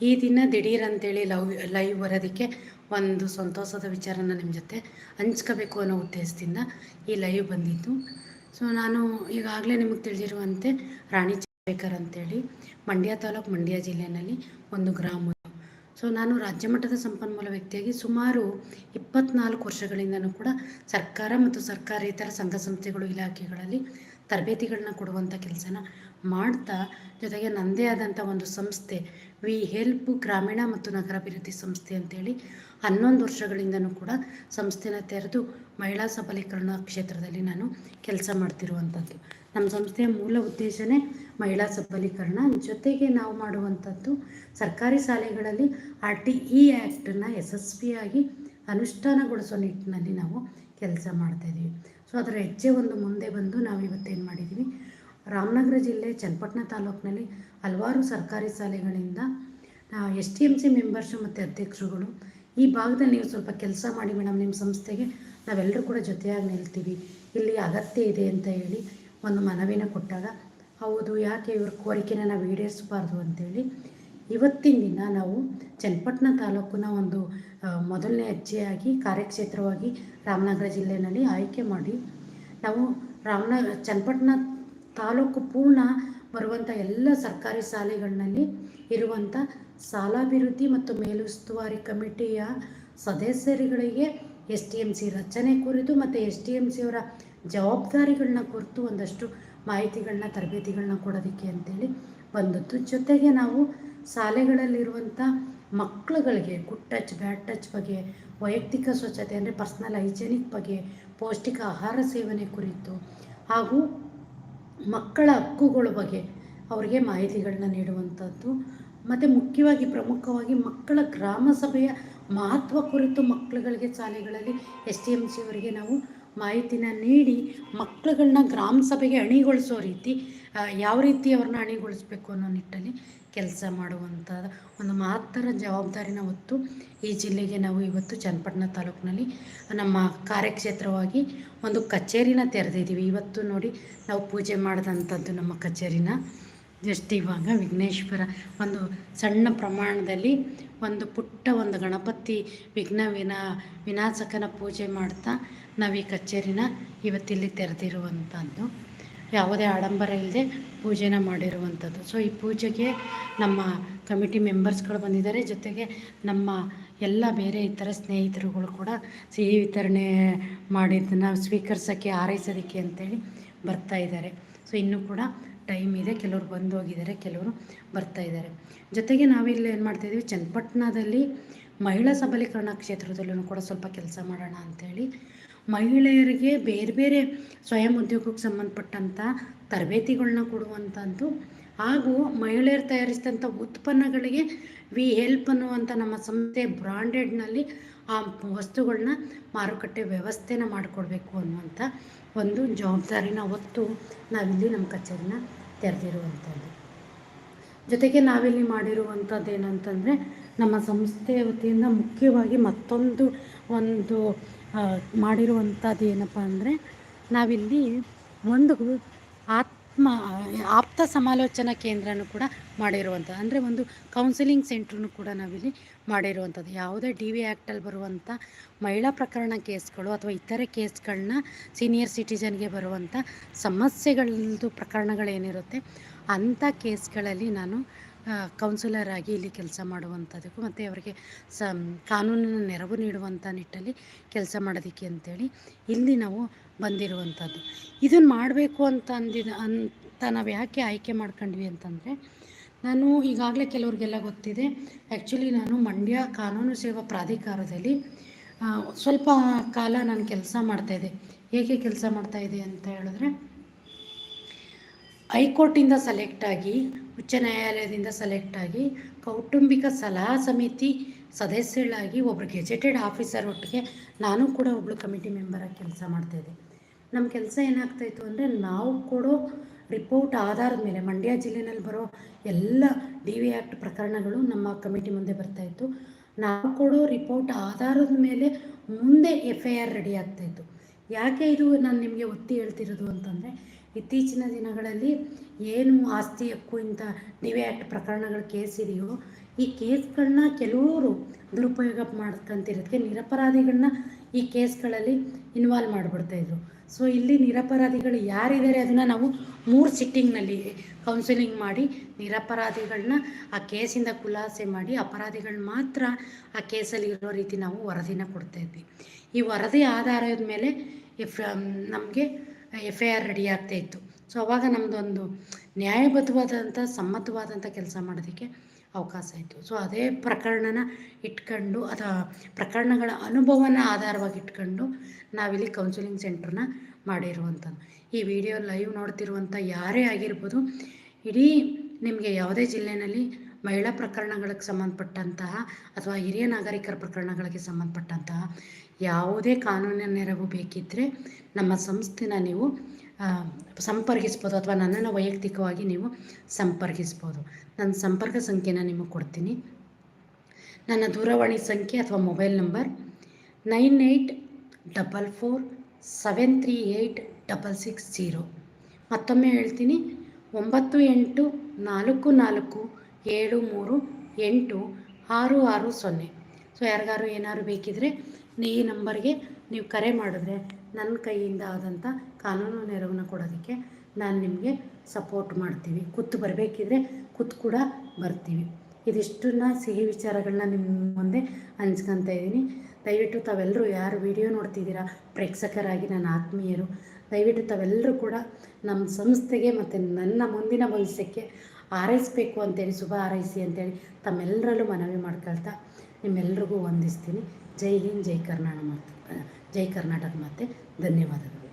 ಈ ದಿನ ದಿಢೀರ್ ಅಂತೇಳಿ ಲವ್, ಲೈವ್ ಬರೋದಕ್ಕೆ ಒಂದು ಸಂತೋಷದ ವಿಚಾರನ ನಿಮ್ಮ ಜೊತೆ ಹಂಚ್ಕೋಬೇಕು ಅನ್ನೋ ಉದ್ದೇಶದಿಂದ ಈ ಲೈವ್ ಬಂದಿದ್ದು. ಸೊ ನಾನು ಈಗಾಗಲೇ ನಿಮಗೆ ತಿಳಿದಿರುವಂತೆ ರಾಣಿ ಚಂದ್ರಶೇಖರ್ ಅಂತೇಳಿ ಮಂಡ್ಯ ತಾಲೂಕು ಮಂಡ್ಯ ಜಿಲ್ಲೆಯಲ್ಲಿ ಒಂದು ಗ್ರಾಮ. ಸೊ ನಾನು ರಾಜ್ಯ ಮಟ್ಟದ ಸಂಪನ್ಮೂಲ ವ್ಯಕ್ತಿಯಾಗಿ ಸುಮಾರು ಇಪ್ಪತ್ನಾಲ್ಕು ವರ್ಷಗಳಿಂದನೂ ಕೂಡ ಸರ್ಕಾರ ಮತ್ತು ಸರ್ಕಾರೇತರ ಸಂಘ ಸಂಸ್ಥೆಗಳು ಇಲಾಖೆಗಳಲ್ಲಿ ತರಬೇತಿಗಳನ್ನ ಕೊಡುವಂಥ ಕೆಲಸನ ಮಾಡ್ತಾ, ಜೊತೆಗೆ ನನ್ನದೇ ಆದಂಥ ಒಂದು ಸಂಸ್ಥೆ, ವಿ ಹೆಲ್ಪ್ ಗ್ರಾಮೀಣ ಮತ್ತು ನಗರಾಭಿವೃದ್ಧಿ ಸಂಸ್ಥೆ ಅಂತೇಳಿ ಹನ್ನೊಂದು ವರ್ಷಗಳಿಂದನೂ ಕೂಡ ಸಂಸ್ಥೆನ ತೆರೆದು ಮಹಿಳಾ ಸಬಲೀಕರಣ ಕ್ಷೇತ್ರದಲ್ಲಿ ನಾನು ಕೆಲಸ ಮಾಡ್ತಿರುವಂಥದ್ದು ನಮ್ಮ ಸಂಸ್ಥೆಯ ಮೂಲ ಉದ್ದೇಶನೇ ಮಹಿಳಾ ಸಬಲೀಕರಣ. ಜೊತೆಗೆ ನಾವು ಮಾಡುವಂಥದ್ದು ಸರ್ಕಾರಿ ಶಾಲೆಗಳಲ್ಲಿ ಆರ್ ಟಿ ಇ ಆ್ಯಕ್ಟನ್ನು ಯಶಸ್ವಿಯಾಗಿ ಅನುಷ್ಠಾನಗೊಳಿಸೋ ನಿಟ್ಟಿನಲ್ಲಿ ನಾವು ಕೆಲಸ ಮಾಡ್ತಾಯಿದ್ದೀವಿ ಸೊ ಅದರ ಹೆಜ್ಜೆ ಒಂದು ಮುಂದೆ ಬಂದು ನಾವು ಇವತ್ತೇನು ಮಾಡಿದ್ದೀವಿ ರಾಮನಗರ ಜಿಲ್ಲೆ ಚನ್ನಪಟ್ಟಣ ತಾಲೂಕಿನಲ್ಲಿ ಹಲವಾರು ಸರ್ಕಾರಿ ಶಾಲೆಗಳಿಂದ S T M C members ಮತ್ತು ಅಧ್ಯಕ್ಷರುಗಳು ಈ ಭಾಗದಲ್ಲಿ ನೀವು ಸ್ವಲ್ಪ ಕೆಲಸ ಮಾಡಿ ಮೇಡಮ್ ನಿಮ್ಮ ಸಂಸ್ಥೆಗೆ. ನಾವೆಲ್ಲರೂ ಕೂಡ ಜೊತೆಯಾಗಿ ನಿಲ್ತೀವಿ. ಇಲ್ಲಿ ಅಗತ್ಯ ಇದೆ ಅಂತ ಹೇಳಿ ಒಂದು ಮನವಿನ ಕೊಟ್ಟಾಗ, ಹೌದು, ಯಾಕೆ ಇವ್ರ ಕೋರಿಕೆನ ನಾವು ಈಡೇರಿಸಬಾರ್ದು ಅಂತೇಳಿ ಇವತ್ತಿನ ದಿನ ನಾವು ಚನ್ನಪಟ್ಟಣ ತಾಲೂಕಿನ ಒಂದು ಮೊದಲನೇ ಹೆಜ್ಜೆಯಾಗಿ ಕಾರ್ಯಕ್ಷೇತ್ರವಾಗಿ ರಾಮನಗರ ಜಿಲ್ಲೆಯಲ್ಲಿ ಆಯ್ಕೆ ಮಾಡಿ ನಾವು ರಾಮನಗರ ಚನ್ನಪಟ್ಟಣ ತಾಲೂಕು ಪೂರ್ಣ ಬರುವಂಥ ಎಲ್ಲ ಸರ್ಕಾರಿ ಶಾಲೆಗಳಲ್ಲಿ ಇರುವಂಥ ಸಾಲಾಭಿವೃದ್ಧಿ ಮತ್ತು ಮೇಲುಸ್ತುವಾರಿ ಕಮಿಟಿಯ ಸದಸ್ಯರುಗಳಿಗೆ ಎಸ್ ಟಿ ಎಂ ಸಿ ರಚನೆ ಕುರಿತು ಮತ್ತು ಎಸ್ ಟಿ ಎಂ ಸಿಯವರ ಜವಾಬ್ದಾರಿಗಳನ್ನ ಕುರಿತು ಒಂದಷ್ಟು ಮಾಹಿತಿಗಳನ್ನ, ತರಬೇತಿಗಳನ್ನ ಕೊಡೋದಕ್ಕೆ ಅಂತೇಳಿ ಬಂದದ್ದು. ಜೊತೆಗೆ ನಾವು ಶಾಲೆಗಳಲ್ಲಿರುವಂಥ ಮಕ್ಕಳುಗಳಿಗೆ ಗುಡ್ ಟಚ್ ಬ್ಯಾಡ್ ಟಚ್ ಬಗ್ಗೆ, ವೈಯಕ್ತಿಕ ಸ್ವಚ್ಛತೆ ಅಂದರೆ ಪರ್ಸ್ನಲ್ ಹೈಜೆನಿಕ್ ಬಗ್ಗೆ, ಪೌಷ್ಟಿಕ ಆಹಾರ ಸೇವನೆ ಕುರಿತು ಹಾಗೂ ಮಕ್ಕಳ ಹಕ್ಕುಗಳ ಬಗ್ಗೆ ಅವರಿಗೆ ಮಾಹಿತಿಗಳನ್ನ ನೀಡುವಂಥದ್ದು. ಮತ್ತು ಮುಖ್ಯವಾಗಿ ಪ್ರಮುಖವಾಗಿ ಮಕ್ಕಳ ಗ್ರಾಮ ಸಭೆಯ ಮಹತ್ವ ಕುರಿತು ಮಕ್ಕಳುಗಳಿಗೆ ಶಾಲೆಗಳಲ್ಲಿ ಎಸ್ ಟಿ ಎಂ ಸಿ ಅವರಿಗೆ ನಾವು ಮಾಹಿತಿನ ನೀಡಿ ಮಕ್ಕಳುಗಳನ್ನ ಗ್ರಾಮ ಸಭೆಗೆ ಅಣಿಗೊಳಿಸೋ ರೀತಿ ಯಾವ ರೀತಿ ಅವ್ರನ್ನ ಅಣಿಗೊಳಿಸ್ಬೇಕು ಅನ್ನೋ ನಿಟ್ಟಲ್ಲಿ ಕೆಲಸ ಮಾಡುವಂಥ ಒಂದು ಮಹತ್ತರ ಜವಾಬ್ದಾರಿನ ಹೊತ್ತು ಈ ಜಿಲ್ಲೆಗೆ ನಾವು ಇವತ್ತು ಚನ್ನಪಟ್ಟಣ ತಾಲೂಕಿನಲ್ಲಿ ನಮ್ಮ ಕಾರ್ಯಕ್ಷೇತ್ರವಾಗಿ ಒಂದು ಕಚೇರಿನ ತೆರೆದಿದ್ದೀವಿ. ಇವತ್ತು ನೋಡಿ ನಾವು ಪೂಜೆ ಮಾಡಿದಂಥದ್ದು ನಮ್ಮ ಕಚೇರಿನ ಜಸ್ಟ್ ಇವಾಗ ವಿಘ್ನೇಶ್ವರ ಒಂದು ಸಣ್ಣ ಪ್ರಮಾಣದಲ್ಲಿ ಒಂದು ಪುಟ್ಟ ಒಂದು ಗಣಪತಿ ವಿಘ್ನ ವಿನಾ ವಿನಾಶಕನ ಪೂಜೆ ಮಾಡ್ತಾ ನಾವು ಈ ಕಚೇರಿನ ಇವತ್ತಿಲ್ಲಿ ತೆರೆದಿರುವಂಥದ್ದು ಯಾವುದೇ ಆಡಂಬರ ಇಲ್ಲದೆ ಪೂಜೆನ ಮಾಡಿರುವಂಥದ್ದು ಸೊ ಈ ಪೂಜೆಗೆ ನಮ್ಮ ಕಮಿಟಿ ಮೆಂಬರ್ಸ್ಗಳು ಬಂದಿದ್ದಾರೆ. ಜೊತೆಗೆ ನಮ್ಮ ಎಲ್ಲ ಬೇರೆ ಇತರ ಸ್ನೇಹಿತರುಗಳು ಕೂಡ ಸಿಹಿ ವಿತರಣೆ ಮಾಡಿದ್ದನ್ನು ಸ್ವೀಕರಿಸೋಕ್ಕೆ ಆರೈಸೋದಕ್ಕೆ ಅಂತೇಳಿ ಬರ್ತಾ ಇದ್ದಾರೆ. ಸೊ ಇನ್ನೂ ಕೂಡ ಟೈಮ್ ಇದೆ. ಕೆಲವರು ಬಂದು ಹೋಗಿದ್ದಾರೆ, ಕೆಲವರು ಬರ್ತಾ ಇದ್ದಾರೆ. ಜೊತೆಗೆ ನಾವಿಲ್ಲಿ ಏನು ಮಾಡ್ತಾಯಿದ್ದೀವಿ ಚನ್ನಪಟ್ಟಣದಲ್ಲಿ ಮಹಿಳಾ ಸಬಲೀಕರಣ ಕ್ಷೇತ್ರದಲ್ಲೂ ಕೂಡ ಸ್ವಲ್ಪ ಕೆಲಸ ಮಾಡೋಣ ಅಂಥೇಳಿ ಮಹಿಳೆಯರಿಗೆ ಬೇರೆ ಬೇರೆ ಸ್ವಯಂ ಉದ್ಯೋಗಕ್ಕೆ ಸಂಬಂಧಪಟ್ಟಂಥ ತರಬೇತಿಗಳನ್ನ ಕೊಡುವಂಥದ್ದು ಹಾಗೂ ಮಹಿಳೆಯರು ತಯಾರಿಸಿದಂಥ ಉತ್ಪನ್ನಗಳಿಗೆ ವಿ ಹೆಲ್ಪ್ ಅನ್ನುವಂಥ ನಮ್ಮ ಸಂಸ್ಥೆ ಬ್ರಾಂಡೆಡ್ನಲ್ಲಿ ಆ ವಸ್ತುಗಳನ್ನ ಮಾರುಕಟ್ಟೆ ವ್ಯವಸ್ಥೆನ ಮಾಡಿಕೊಡ್ಬೇಕು ಅನ್ನುವಂಥ ಒಂದು ಜವಾಬ್ದಾರಿನ ಹೊತ್ತು ನಾವಿಲ್ಲಿ ನಮ್ಮ ಕಚೇರಿನ ತೆರೆದಿರುವಂಥದ್ದು ಜೊತೆಗೆ ನಾವಿಲ್ಲಿ ಮಾಡಿರುವಂಥದ್ದು ಏನಂತಂದರೆ ನಮ್ಮ ಸಂಸ್ಥೆಯ ವತಿಯಿಂದ ಮುಖ್ಯವಾಗಿ ಮತ್ತೊಂದು ಒಂದು ಮಾಡಿರುವಂಥದ್ದು ಏನಪ್ಪ ಅಂದರೆ ನಾವಿಲ್ಲಿ ಒಂದು ಆಪ್ತ ಸಮಾಲೋಚನಾ ಕೇಂದ್ರನೂ ಕೂಡ ಮಾಡಿರುವಂಥದ್ದು. ಅಂದರೆ ಒಂದು ಕೌನ್ಸಿಲಿಂಗ್ ಸೆಂಟ್ರೂ ಕೂಡ ನಾವಿಲ್ಲಿ ಮಾಡಿರುವಂಥದ್ದು. ಯಾವುದೇ ಡಿ ವಿ ಆ್ಯಕ್ಟಲ್ಲಿ ಬರುವಂಥ ಮಹಿಳಾ ಪ್ರಕರಣ ಕೇಸ್ಗಳು ಅಥವಾ ಇತರೆ ಕೇಸ್ಗಳನ್ನ ಸೀನಿಯರ್ ಸಿಟಿಜನ್ಗೆ ಬರುವಂಥ ಸಮಸ್ಯೆಗಳದ್ದು ಪ್ರಕರಣಗಳೇನಿರುತ್ತೆ, ಅಂಥ ಕೇಸ್ಗಳಲ್ಲಿ ನಾನು ಕೌನ್ಸಿಲರ್ ಆಗಿ ಇಲ್ಲಿ ಕೆಲಸ ಮಾಡುವಂಥದ್ದಕ್ಕೂ ಮತ್ತು ಅವರಿಗೆ ಸ, ಕಾನೂನಿನ ನೆರವು ನೀಡುವಂಥ ನಿಟ್ಟಲ್ಲಿ ಕೆಲಸ ಮಾಡೋದಕ್ಕೆ ಅಂತೇಳಿ ಇಲ್ಲಿ ನಾವು ಬಂದಿರುವಂಥದ್ದು. ಇದನ್ನು ಮಾಡಬೇಕು ಅಂತ ಅಂದಿದ, ಅಂತ ನಾವು ಯಾಕೆ ಆಯ್ಕೆ ಮಾಡ್ಕೊಂಡ್ವಿ ಅಂತಂದರೆ, ನಾನು ಈಗಾಗಲೇ ಕೆಲವರಿಗೆಲ್ಲ ಗೊತ್ತಿದೆ. ಆ್ಯಕ್ಚುಲಿ ನಾನು ಮಂಡ್ಯ ಕಾನೂನು ಸೇವಾ ಪ್ರಾಧಿಕಾರದಲ್ಲಿ ಸ್ವಲ್ಪ ಕಾಲ ನಾನು ಕೆಲಸ ಮಾಡ್ತಾಯಿದ್ದೆ ಹೇಗೆ ಕೆಲಸ ಮಾಡ್ತಾಯಿದ್ದೆ ಅಂತ ಹೇಳಿದ್ರೆ ಹೈಕೋರ್ಟಿಂದ ಸೆಲೆಕ್ಟಾಗಿ ಉಚ್ಚ ನ್ಯಾಯಾಲಯದಿಂದ ಸೆಲೆಕ್ಟ್ ಆಗಿ ಕೌಟುಂಬಿಕ ಸಲಹಾ ಸಮಿತಿ ಸದಸ್ಯಳಾಗಿ ಒಬ್ಬರು ಗೆಜೆಟೆಡ್ ಆಫೀಸರ್ ಒಟ್ಟಿಗೆ ನಾನು ಕೂಡ ಒಬ್ಬಳು ಕಮಿಟಿ ಮೆಂಬರಾಗಿ ಕೆಲಸ ಮಾಡ್ತಾಯಿದ್ದೆ ನಮ್ಮ ಕೆಲಸ ಏನಾಗ್ತಾಯಿತ್ತು ಅಂದರೆ ನಾವು ಕೊಡೋ ರಿಪೋರ್ಟ್ ಆಧಾರದ ಮೇಲೆ, ಮಂಡ್ಯ ಜಿಲ್ಲೆನಲ್ಲಿ ಬರೋ ಎಲ್ಲ ಡಿ ವಿ ಆ್ಯಕ್ಟ್ ಪ್ರಕರಣಗಳು ನಮ್ಮ ಕಮಿಟಿ ಮುಂದೆ ಬರ್ತಾಯಿತ್ತು ನಾವು ಕೊಡೋ ರಿಪೋರ್ಟ್ ಆಧಾರದ ಮೇಲೆ ಮುಂದೆ ಎಫ್ ಐ ಆರ್ ರೆಡಿ ಆಗ್ತಾಯಿತ್ತು ಯಾಕೆ ಇದು ನಾನು ನಿಮಗೆ ಒತ್ತಿ ಹೇಳ್ತಿರೋದು ಅಂತಂದರೆ ಇತ್ತೀಚಿನ ದಿನಗಳಲ್ಲಿ ಏನು ಆಸ್ತಿ ಹಕ್ಕು ಇಂಥ ನೀವೇ ಆ್ಯಕ್ಟ್ ಪ್ರಕರಣಗಳು ಕೇಸ್ ಇದೆಯೋ, ಈ ಕೇಸ್ಗಳನ್ನ ಕೆಲವರು ದುರುಪಯೋಗ ಮಾಡ್ಕೊಂತಿರೋದಕ್ಕೆ ನಿರಪರಾಧಿಗಳನ್ನ ಈ ಕೇಸ್ಗಳಲ್ಲಿ ಇನ್ವಾಲ್ವ್ ಮಾಡಿಬಿಡ್ತಾಯಿದ್ರು ಸೊ ಇಲ್ಲಿ ನಿರಪರಾಧಿಗಳು ಯಾರಿದ್ದಾರೆ ಅದನ್ನು ನಾವು ಮೂರು ಸಿಟ್ಟಿಂಗ್ನಲ್ಲಿ ಕೌನ್ಸಿಲಿಂಗ್ ಮಾಡಿ ನಿರಪರಾಧಿಗಳನ್ನ ಆ ಕೇಸಿಂದ ಖುಲಾಸೆ ಮಾಡಿ, ಅಪರಾಧಿಗಳು ಮಾತ್ರ ಆ ಕೇಸಲ್ಲಿ ಇರೋ ರೀತಿ ನಾವು ವರದಿನ ಕೊಡ್ತಾಯಿದ್ವಿ ಈ ವರದಿ ಆಧಾರದ ಮೇಲೆ ಇಫ್ ನಮಗೆ ಎಫ್ ಐ ಆರ್ ರೆಡಿ ಆಗ್ತಾ ಇತ್ತು. ಸೊ ಅವಾಗ ನಮ್ಮದೊಂದು ನ್ಯಾಯಬದ್ಧವಾದಂಥ ಸಮ್ಮತವಾದಂಥ ಕೆಲಸ ಮಾಡೋದಕ್ಕೆ ಅವಕಾಶ ಆಯಿತು ಸೊ ಅದೇ ಪ್ರಕರಣನ ಇಟ್ಕೊಂಡು ಅಥವಾ ಪ್ರಕರಣಗಳ ಅನುಭವನ ಆಧಾರವಾಗಿ ಇಟ್ಕೊಂಡು ನಾವಿಲ್ಲಿ ಕೌನ್ಸಿಲಿಂಗ್ ಸೆಂಟ್ರನ್ನ ಮಾಡಿರುವಂಥದ್ದು ಈ ವಿಡಿಯೋ ಲೈವ್ ನೋಡ್ತಿರುವಂಥ ಯಾರೇ ಆಗಿರ್ಬೋದು, ಇಡೀ ನಿಮಗೆ ಯಾವುದೇ ಜಿಲ್ಲೆಯಲ್ಲಿ ಮಹಿಳಾ ಪ್ರಕರಣಗಳಿಗೆ ಸಂಬಂಧಪಟ್ಟಂತಹ ಅಥವಾ ಹಿರಿಯ ನಾಗರಿಕರ ಪ್ರಕರಣಗಳಿಗೆ ಸಂಬಂಧಪಟ್ಟಂತಹ ಯಾವುದೇ ಕಾನೂನಿನ ನೆರವು ಬೇಕಿದ್ದರೆ ನಮ್ಮ ಸಂಸ್ಥೆನ ನೀವು ಸಂಪರ್ಕಿಸ್ಬೋದು ಅಥವಾ ನನ್ನನ್ನು ವೈಯಕ್ತಿಕವಾಗಿ ನೀವು ಸಂಪರ್ಕಿಸ್ಬೋದು. ನನ್ನ ಸಂಪರ್ಕ ಸಂಖ್ಯೆನ ನಿಮಗೆ ಕೊಡ್ತೀನಿ. ನನ್ನ ದೂರವಾಣಿ ಸಂಖ್ಯೆ ಅಥವಾ mobile number nine eight double four seven three eight double six zero. ಮತ್ತೊಮ್ಮೆ ಹೇಳ್ತೀನಿ, ಒಂಬತ್ತು ಎಂಟು ನಾಲ್ಕು ನಾಲ್ಕು ಏಳು ಮೂರು ಎಂಟು ಆರು ಆರು ಸೊನ್ನೆ. ಸೊ ಯಾರಿಗಾರು ಏನಾದ್ರು ಬೇಕಿದ್ದರೆ ಈ ನಂಬರ್ಗೆ ನೀವು ಕರೆ ಮಾಡಿದ್ರೆ ನನ್ನ ಕೈಯಿಂದ ಆದಂಥ ಕಾನೂನು ನೆರವನ್ನು ಕೊಡೋದಕ್ಕೆ ನಾನು ನಿಮಗೆ ಸಪೋರ್ಟ್ ಮಾಡ್ತೀವಿ. ಕೂತು ಬರಬೇಕಿದ್ರೆ ಕೂತು ಕೂಡ ಬರ್ತೀವಿ. ಇದಿಷ್ಟನ್ನ ಸಿಹಿ ವಿಚಾರಗಳನ್ನ ನಿಮ್ಮ ಮುಂದೆ ಹಂಚ್ಕೊತಾ ಇದ್ದೀನಿ. ದಯವಿಟ್ಟು ತಾವೆಲ್ಲರೂ ಯಾರು ವಿಡಿಯೋ ನೋಡ್ತಿದ್ದೀರಾ, ಪ್ರೇಕ್ಷಕರಾಗಿ ನನ್ನ ಆತ್ಮೀಯರು, ದಯವಿಟ್ಟು ತಾವೆಲ್ಲರೂ ಕೂಡ ನಮ್ಮ ಸಂಸ್ಥೆಗೆ ಮತ್ತು ನನ್ನ ಮುಂದಿನ ಭವಿಷ್ಯಕ್ಕೆ ಹಾರೈಸಬೇಕು ಅಂತೇಳಿ, ಶುಭ ಹಾರೈಸಿ ಅಂತೇಳಿ ತಮ್ಮೆಲ್ಲರಲ್ಲೂ ಮನವಿ ಮಾಡ್ಕೊಳ್ತಾ ನಿಮ್ಮೆಲ್ರಿಗೂ ವಂದಿಸ್ತೀನಿ. ಜೈ ಹಿಂದ್ ಜೈ ಕರ್ನಾಟಕ ಮಾತು. ಜೈ ಕರ್ನಾಟಕ ಮತ್ತೆ ಧನ್ಯವಾದಗಳು.